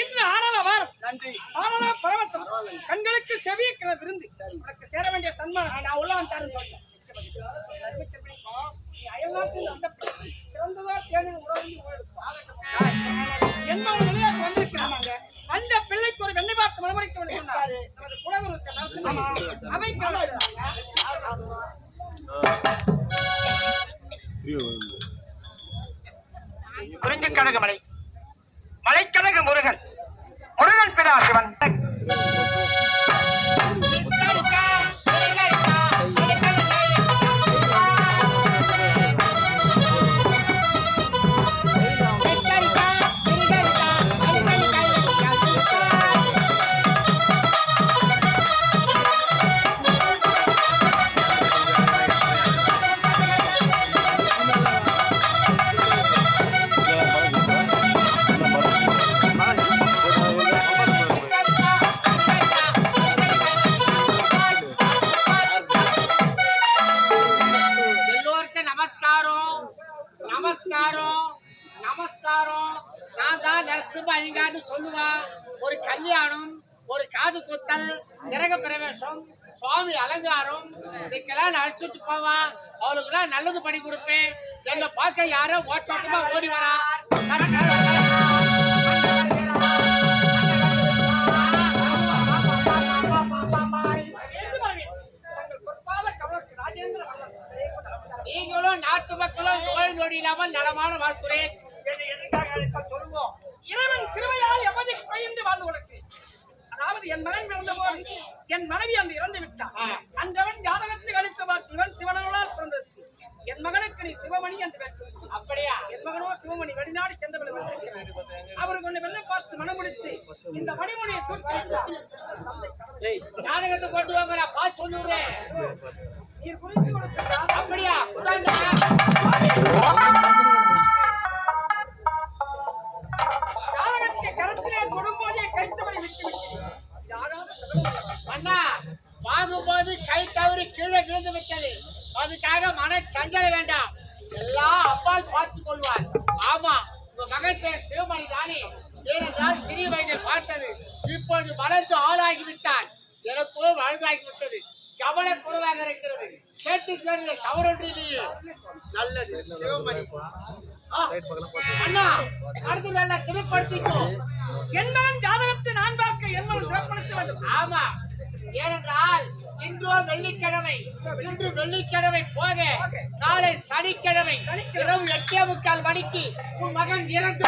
இன்று ஆனல வாரம். நன்றி. ஆனல பரவத்தம் கண்களுக்கு செவிய கிள விருந்து உனக்கு சேர வேண்டிய சன்மானம். நான் உள்ள வந்தாருன்னு சொல்றேன் அயல்நாட்டில் அந்த சிறந்ததா தேனில் உறவு என்ன ஒரு விளையாட்டு வந்திருக்கிறாங்க அந்த பிள்ளைக்கு ஒரு வெண்ணை பார்த்து மனமளிக்க வேண்டும் சொன்னார். நமது குலகுரு நரசிம்மன் ஐயங்கார்னு ஒரு கல்யாணம் ஒரு காது குத்தல் கிரக பிரவேசம் சுவாமி அலங்காரம் இதுக்கெல்லாம் நான் அழைச்சிட்டு போவா. அவளுக்குலாம் நல்லது பண்ணி கொடுப்பேன். என்னை பார்க்க யாரோ ஓட்டோட்டமா ஓடி வரா. நீங்களும் நாட்டு மக்களும் நோய் நொடி இல்லாமல் நலமான வாழ்த்துறேன் மனைவி அன்று இறந்து விட்டான். ஆ. அன்றவன் ஜாதகத்தில் அளித்த வாக்கு இவன் சிவனருளால் பிறந்தது. என் மகனுக்கு நீ சிவமணி என்று. அப்படியா? என் மகனோ சிவமணி வெளிநாடு சென்றவர்கள் அவருக்கு ஒன்று வெள்ளை பார்த்து மனமுடித்து இந்த மணிமொழியை ஜாதகத்தை கொண்டு வாங்க நான் பார்த்து சொல்லுறேன் நீர் குறித்து கொடுத்தால் அப்படியா? இப்பொழுது வளர்ந்து ஆளாகி விட்டான் எனக்கோ வளர்ந்தாகி விட்டது கவலை குறைவாக இருக்கிறது. கேட்டு கேட்டு தவறொன்றிலேயே நல்லது. சிவமணி. அண்ணா அடுத்து நல்லா திருப்படுத்திக்கோ ஜாதகத்தை நான் பார்க்க வேண்டும். ஆமா. ஏனென்றால் இன்றோ வெள்ளிக்கிழமை. இன்று வெள்ளிக்கிழமை போக நாளை சனிக்கிழமை. இரவு எட்டே முக்கால் மணிக்கு உன் மகன் இறந்து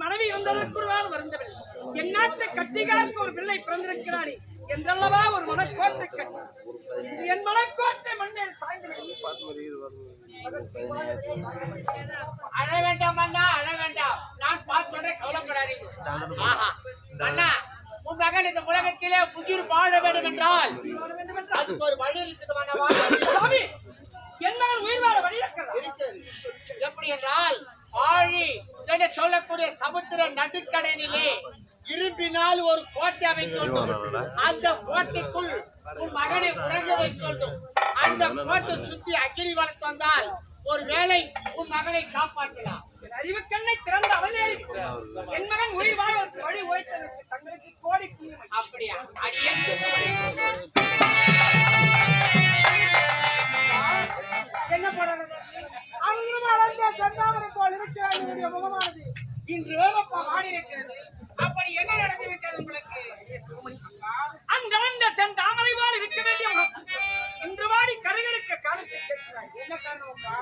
மனைவி இறந்ததற்குள்ளால் வருந்தவள் என் நாட்டு கட்டிகாருக்கு ஒரு பிள்ளை பிறந்திருக்கிறானே என்றல்லவா ஒரு மனக்கோட்டை கட்டி என் மனக்கோட்டை மண்ணில் அழ வேண்டாம் அண்ணா அழ வேண்டாம் நான் பார்த்து கவலைப்படாதீங்க ஆஹா. அண்ணா உன் மகன் இந்த உலகத்திலே உயிர் வாழ வேண்டும் என்றால் அதுக்கு ஒரு வழி இருக்குது மன்னவா. சுவாமி என் மகன் உயிர் வாழ வழி? இருக்கிறது. எப்படி என்றால் ஆழி என்று சொல்லக்கூடிய சமுத்திர நடுக்கடலிலே இரும்பினால் ஒரு கோட்டை வேண்டும் அந்த கோட்டைக்குள் உன் மகனை உறங்க வேண்டும் அந்த கோட்டை சுத்தி அக்கினி வளர்த்து வந்தால் ஒரு வேளை உன் மகனை காப்பாற்றலாம். என் அறிவுக்கண்ணை திறந்த அவனே. என் மகன் உயிர் வாழ்வதற்கு வழி உழைத்ததற்கு தங்களுக்கு கோடி அப்படியா. என்ன போடுறது? அவங்களும் வளர்ந்த செந்தாமரை போல் இருக்கிறார் என்னுடைய முகமானது. இன்று ஏழப்பா மாறி அப்படி என்ன நடந்து விட்டது உங்களுக்கு? அங்கிருந்த தன் தாமரை போல் இருக்க வேண்டிய இன்று வாடி கருகருக்க காலத்தை கேட்கிறாய் என்ன காரணம்ப்பா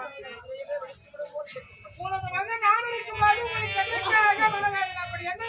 உனது மகன் நான் உங்களுக்கு அப்படி என்ன